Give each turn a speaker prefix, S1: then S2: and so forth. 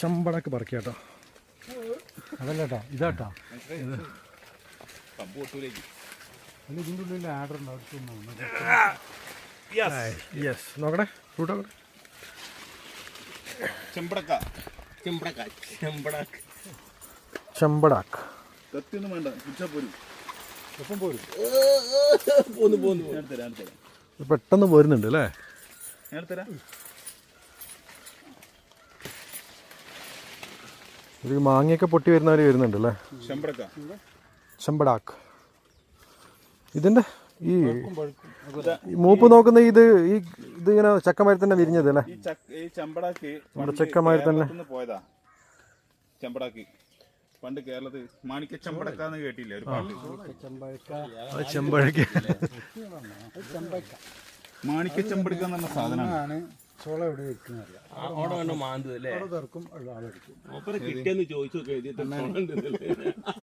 S1: ചമ്പടക്ക് പറിക്കാട്ടോ.
S2: അതല്ല കേട്ടോ ഇതാട്ടോ. അല്ല ഇതിന്റെ ഉള്ളിൽ
S1: യെസ് നോക്കണേ ഫ്രൂട്ട്
S3: ചെമ്പടക്ക. ചെമ്പടക്ക. ചെമ്പടക്ക.
S1: ചമ്പടാക്ക്.
S3: കത്തിയൊന്നും വേണ്ട പോരും.
S2: ഒപ്പം പോരും?
S3: പോന്നു പോന്നു
S1: പെട്ടെന്ന് പോരുന്നുണ്ട് അല്ലേ?
S3: ഞാൻ തരാം.
S1: ഒരു മാങ്ങയൊക്കെ പൊട്ടി വരുന്നവർ വരുന്നുണ്ട് അല്ലേ
S3: ചെമ്പടക്ക
S1: ചമ്പടാക്ക് ഇതിന്റെ ഈ മൂപ്പ് നോക്കുന്ന ഇത് ഈ ഇത് ഇങ്ങനെ ചക്കമാരി തന്നെ വിരിഞ്ഞത് അല്ലേ?
S3: ഈ ചക്ക ഈ ചെമ്പടാക്ക്
S1: നമ്മുടെ ചക്കമാരി തന്നെ.
S3: കേരളത്തിന്ന് പോയതാ. ചെമ്പടാക്ക്. പണ്ട് കേരളത്തിൽ മാണിക്ക ചെമ്പടക്ക എന്ന് കേട്ടില്ലേ? ഒരു പാട്ട്
S2: ചെമ്പഴക്ക.
S3: മാണിക്ക ചെമ്പടക്ക എന്ന് പറഞ്ഞ സാധനമാണ്
S2: ചോള എവിടെ വെക്കുന്ന അറിയാം.
S4: അവിടെ വേണ്ട മാന്തു അല്ലേ?
S2: അവിടെ ആളെടുക്കും
S4: മൂപ്പരെ കിട്ടിയെന്ന് ചോദിച്ചു എഴുതിയിട്ട്